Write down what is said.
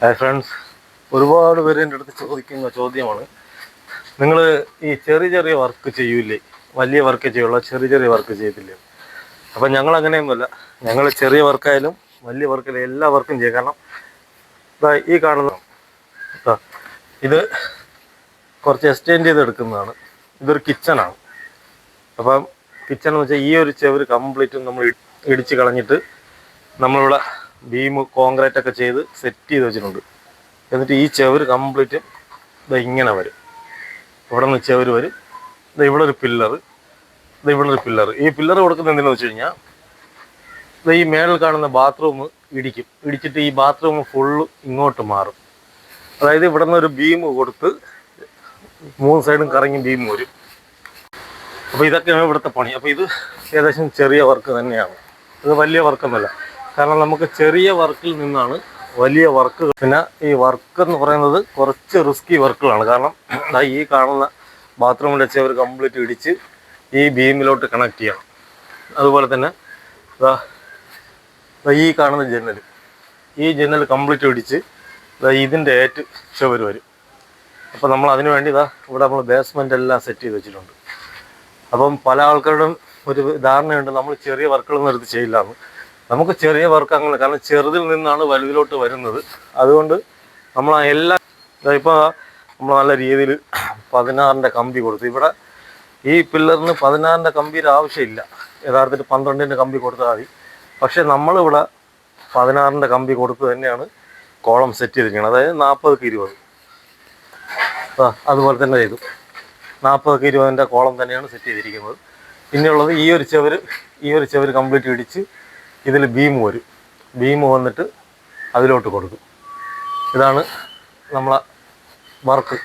Hi friends ഒരുപാട് പേര് എന്റെ അടുത്ത് ചോദിക്കുന്ന ചോദ്യമാണ്. നിങ്ങൾ ഈ ചെറിയ ചെറിയ വർക്ക് ചെയ്യൂലേ? വലിയ വർക്ക് ചെയ്യുള്ളൂ ചെറിയ ചെറിയ വർക്ക് ചെയ്തില്ലേ? അപ്പം ഞങ്ങൾ അങ്ങനെയൊന്നുമല്ല. ഞങ്ങൾ ചെറിയ വർക്കായാലും വലിയ വർക്കിലും എല്ലാ വർക്കും ചെയ്യും. കാരണം ഈ കാണുന്ന ഇത് കുറച്ച് എക്സ്റ്റെൻഡ് ചെയ്ത് എടുക്കുന്നതാണ് ഇതൊരു കിച്ചണാണ് അപ്പം കിച്ചൺ എന്ന് വെച്ചാൽ ഈ ഒരു ചെവര് കംപ്ലീറ്റും നമ്മൾ ഇടിച്ച് കളഞ്ഞിട്ട് നമ്മളിവിടെ ബീം കോൺക്രീറ്റ് ഒക്കെ ചെയ്ത് സെറ്റ് ചെയ്ത് വെച്ചിട്ടുണ്ട്. എന്നിട്ട് ഈ ചെവര് കംപ്ലീറ്റ് ഇതാ ഇങ്ങനെ വരും. ഇവിടെ നിന്ന് ചെവര് വരും. ഇത് ഇവിടെ ഒരു പില്ലർ ഇത് ഇവിടെ ഒരു പില്ലർ ഈ പില്ലർ കൊടുക്കുന്നത് എന്തിനാന്ന് വെച്ച് കഴിഞ്ഞാൽ ഇത് ഈ മേളിൽ കാണുന്ന ബാത്റൂം ഇടിക്കും. ഇടിച്ചിട്ട് ഈ ബാത്റൂം ഫുള്ള് ഇങ്ങോട്ട് മാറും. അതായത് ഇവിടെ നിന്ന് ഒരു ബീം കൊടുത്ത് മൂന്ന് സൈഡും കറങ്ങി ബീം വരും. അപ്പോൾ ഇതൊക്കെയാണ് ഇവിടുത്തെ പണി. അപ്പോൾ ഇത് ഏകദേശം ചെറിയ വർക്ക് തന്നെയാണ്. ഇത് വലിയ വർക്കൊന്നുമല്ല കാരണം നമുക്ക് ചെറിയ വർക്കിൽ നിന്നാണ് വലിയ വർക്ക് പിന്നെ ഈ വർക്ക് എന്ന് പറയുന്നത് കുറച്ച് റിസ്കി വർക്കുകളാണ് കാരണം ഈ കാണുന്ന ബാത്റൂമിന്റെ ചെവർ കംപ്ലീറ്റ് ഇടിച്ച് ഈ ബീമിലോട്ട് കണക്ട് ചെയ്യണം. അതുപോലെ തന്നെ ഈ കാണുന്ന ജനൽ ഈ ജനൽ കംപ്ലീറ്റ് ഇടിച്ച് ഇതിന്റെ ഏറ്റ് ചുവര് വരും. അപ്പോൾ നമ്മൾ അതിന് വേണ്ടി ഇതാ ഇവിടെ നമ്മൾ ബേസ്മെന്റ് എല്ലാം സെറ്റ് ചെയ്ത് വെച്ചിട്ടുണ്ട്. അപ്പം പല ആൾക്കാരുടെയും ഒരു ധാരണയുണ്ട് നമ്മൾ ചെറിയ വർക്കുകളൊന്നും എടുത്ത് ചെയ്യില്ല നമുക്ക് ചെറിയ വർക്ക് അങ്ങനെ കാരണം ചെറുതിൽ നിന്നാണ് വലുതിലോട്ട് വരുന്നത്. അതുകൊണ്ട് നമ്മൾ എല്ലാ ഇപ്പോൾ നമ്മൾ നല്ല രീതിയിൽ പതിനാറിന്റെ കമ്പി കൊടുത്തു. ഇവിടെ ഈ പില്ലറിന് പതിനാറിന്റെ കമ്പിയുടെ ആവശ്യമില്ല. യഥാർത്ഥത്തിൽ പന്ത്രണ്ടിന്റെ കമ്പി കൊടുത്താൽ മതി. പക്ഷേ നമ്മളിവിടെ പതിനാറിന്റെ കമ്പി കൊടുത്ത് തന്നെയാണ് കോളം സെറ്റ് ചെയ്തിരിക്കുന്നത്. അതായത് നാൽപ്പതൊക്കെ ഇരുപത്. അതുപോലെ തന്നെ ചെയ്തു. നാൽപ്പതൊക്കെ ഇരുപതിന്റെ കോളം തന്നെയാണ് സെറ്റ് ചെയ്തിരിക്കുന്നത്. പിന്നെയുള്ളത് ഈ ഒരു ചെവര് ഈ ഒരു ചെവര് കംപ്ലീറ്റ് ഇടിച്ച് ഇതിൽ ബീം വരും. ബീം വന്നിട്ട് അതിലോട്ട് കൊടുക്കും. ഇതാണ് നമ്മളെ വർക്ക്.